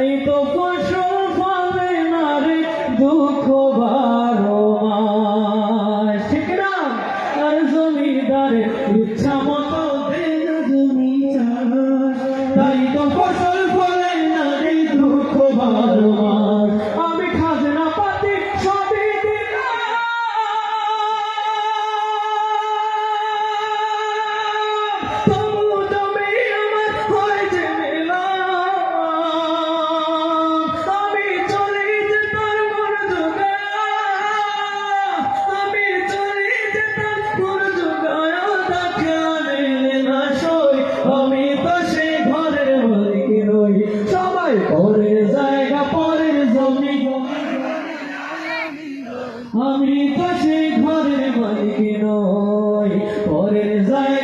তারি তো ফসল ফলে না রে দুঃখ বারো মাস। ঠিক না? আর জমিদারে ইচ্ছা মতো দেন জমি চাষ। তারি তো ফসল ফলে আমি তো সেই ঘরের মালিক নই পরের যায়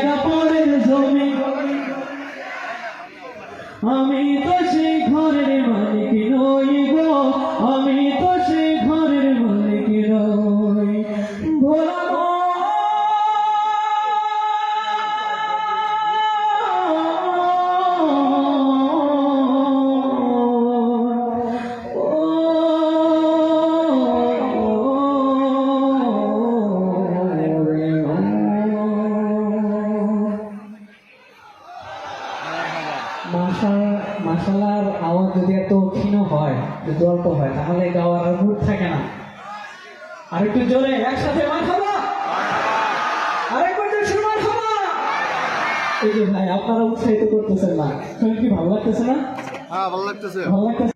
মাশালার আওয়াজ যদি এত ক্ষীণ হয় যদি অল্প হয় তাহলে গাওয়ার আর মুড থাকে না। আর একটু জোরে একসাথে এই যে ভাই আপনারা উৎসাহিত করতেছেন না। কি ভালো লাগতেছে না? হ্যাঁ ভালো লাগতেছে। ভালো লাগতেছে?